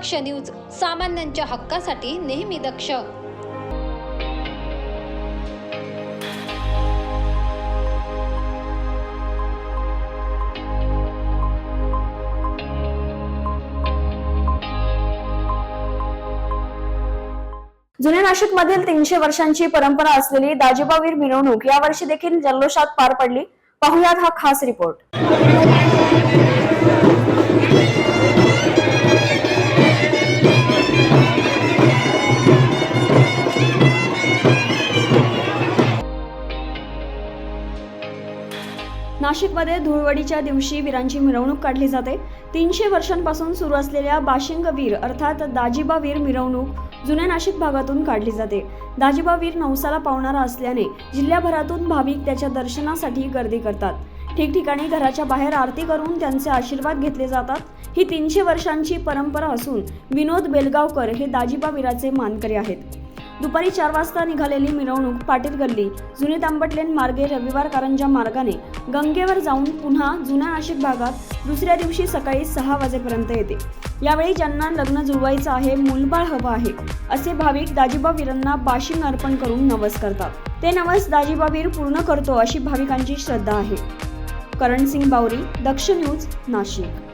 दक्ष news सामान्यांच्या हक्कासाठी नेहमी दक्ष. जुन्या नाशिक मधील तीनशे वर्षांची परंपरा असलेली दाजिबावीर मिरवणूक यावर्षी देखील जल्लोषात पार पडली. पाहुयात हा खास रिपोर्ट. नाशिकमध्ये धुळवडीच्या दिवशी वीरांची मिरवणूक काढली जाते. तीनशे वर्षांपासून सुरू असलेल्या बाशिंग वीर अर्थात दाजिबा वीर मिरवणूक जुन्या नाशिक भागातून काढली जाते. दाजिबा वीर नवसाला पावणारा असल्याने जिल्ह्याभरातून भाविक त्याच्या दर्शनासाठी गर्दी करतात. ठिकठिकाणी घराच्या बाहेर आरती करून त्यांचे आशीर्वाद घेतले जातात. ही तीनशे वर्षांची परंपरा असून विनोद बेलगावकर हे दाजिबा वीराचे मानकरी आहेत. दुपारी चार वाजता निघालेली मिरवणूक पाटील गल्ली जुने तांबटलेन मार्गे रविवार कारंजा मार्गाने. गंगेवर जाऊन पुन्हा जुन्या नाशिक भागात दुसऱ्या दिवशी सकाळी सहा वाजेपर्यंत येते. यावेळी ज्यांना लग्न जुळवायचं आहे मूलबाळ हवं आहे असे भाविक दाजीबा वीरांना बाशिंग अर्पण करून नवस करतात. ते नवस दाजीबा वीर पूर्ण करतो अशी भाविकांची श्रद्धा आहे. करण सिंग बावरी दक्ष न्यूज नाशिक.